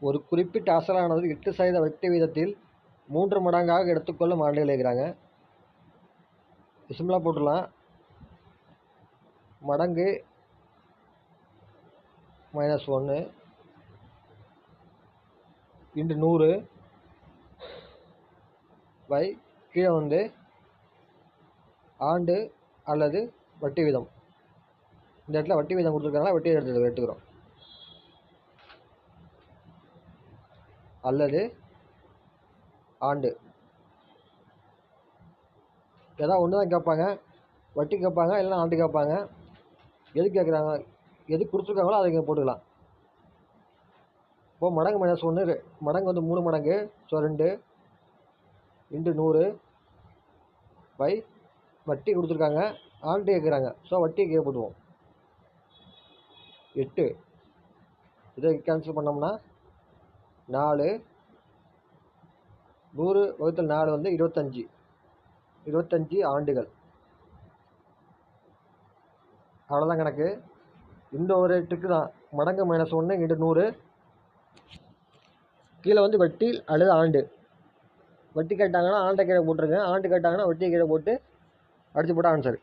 ஒரு குறிப்பிட்ட அசலானது எட்டு சதவீத வட்டி வீதத்தில் மூன்று மடங்காக எடுத்துக்கொள்ளும் ஆண்டுகள் இருக்கிறாங்க சிம்பிளாக போட்டுடலாம். மடங்கு மைனஸ் ஒன்று இன்று நூறு. பை கீழே வந்து ஆண்டு அல்லது வட்டி வீதம். இந்த இடத்துல வட்டி வீதம் கொடுத்துருக்காங்களா? வட்டி எடுத்து எடுத்துக்கிறோம். அல்லது ஆண்டு. ஏதாவது ஒன்று தான் கேட்பாங்க. வட்டி கேட்பாங்க இல்லைன்னா ஆண்டு கேட்பாங்க. எது கேட்குறாங்க? எது கொடுத்துருக்காங்களோ அதை போட்டுக்கலாம். இப்போது மடங்கு மைனஸ் ஒன்று மடங்கு வந்து மூணு மடங்கு ஸோ ரெண்டு இன்ட்டு நூறு பை வட்டி கொடுத்துருக்காங்க. ஆண்டு கேட்குறாங்க. ஸோ வட்டி கீழே எட்டு. இதை கேன்சல் பண்ணோம்னா நாலு. நூறு வகுத்தல் நாலு வந்து இருபத்தஞ்சி. இருபத்தஞ்சி ஆண்டுகள். அவ்வளோதான் கணக்கு. இந்த ஒரு ட்ரிக்கு தான். மடங்கு மைனஸ் ஒன்று இன்ட்டு நூறு. கீழே வந்து வட்டி அல்லது ஆண்டு. வட்டி கேட்டாங்கன்னா ஆண்டை கீழே போட்டுருங்க ஆண்டு கேட்டாங்கன்னா வட்டியை கீழே போட்டு அடித்து போட்டால் ஆன்சர்